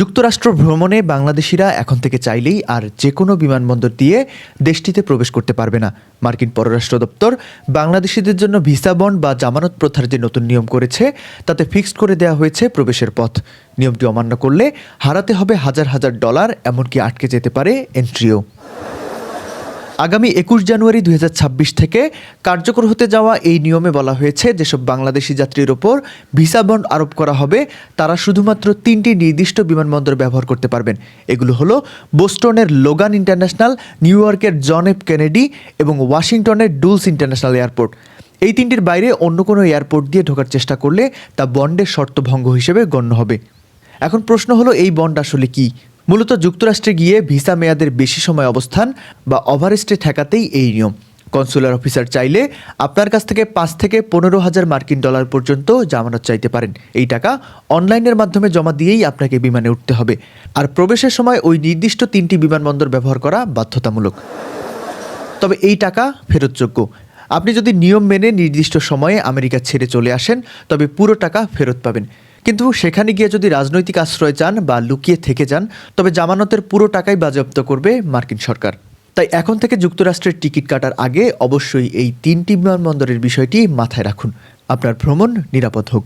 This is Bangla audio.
যুক্তরাষ্ট্র ভ্রমণে বাংলাদেশিরা এখন থেকে চাইলেই আর যে কোনো বিমানবন্দর দিয়ে দেশটিতে প্রবেশ করতে পারবে না। মার্কিন পররাষ্ট্র দপ্তর বাংলাদেশিদের জন্য ভিসা বন্ড বা জামানত প্রথার যে নতুন নিয়ম করেছে, তাতে ফিক্সড করে দেওয়া হয়েছে প্রবেশের পথ। নিয়মটি অমান্য করলে হারাতে হবে হাজার হাজার ডলার, এমনকি আটকে যেতে পারে এন্ট্রিও আগামী একুশ জানুয়ারি দু হাজার ছাব্বিশ থেকে কার্যকর হতে যাওয়া এই নিয়মে বলা হয়েছে, যেসব বাংলাদেশি যাত্রীর ওপর ভিসা বন্ড আরোপ করা হবে, তারা শুধুমাত্র তিনটি নির্দিষ্ট বিমানবন্দর ব্যবহার করতে পারবেন। এগুলো হলো বোস্টনের লোগান ইন্টারন্যাশনাল, নিউ ইয়র্কের জন এফ কেনেডি এবং ওয়াশিংটনের ডুলস ইন্টারন্যাশনাল এয়ারপোর্ট। এই তিনটির বাইরে অন্য কোনো এয়ারপোর্ট দিয়ে ঢোকার চেষ্টা করলে তা বন্ডের শর্তভঙ্গ হিসেবে গণ্য হবে। এখন প্রশ্ন হলো, এই বন্ড আসলে কি? মূলত যুক্তরাষ্ট্রে গিয়ে ভিসা মেয়াদের বেশি সময় অবস্থান বা ওভারেস্টে ঠেকাতেই এই নিয়ম। কনসুলার অফিসার চাইলে আপনার কাছ থেকে পাঁচ থেকে পনেরো হাজার মার্কিন ডলার পর্যন্ত জামানত চাইতে পারেন। এই টাকা অনলাইনের মাধ্যমে জমা দিয়েই আপনাকে বিমানে উঠতে হবে। আর প্রবেশের সময় ওই নির্দিষ্ট তিনটি বিমানবন্দর ব্যবহার করা বাধ্যতামূলক। তবে এই টাকা ফেরতযোগ্য। আপনি যদি নিয়ম মেনে নির্দিষ্ট সময়ে আমেরিকা ছেড়ে চলে আসেন, তবে পুরো টাকা ফেরত পাবেন। কিন্তু সেখানে গিয়ে যদি রাজনৈতিক আশ্রয় চান বা লুকিয়ে থেকে যান, তবে জামানতের পুরো টাকাই বাজেয়াপ্ত করবে মার্কিন সরকার। তাই এখন থেকে যুক্তরাষ্ট্রের টিকিট কাটার আগে অবশ্যই এই তিনটি বিমানবন্দরের বিষয়টি মাথায় রাখুন। আপনার ভ্রমণ নিরাপদ হোক।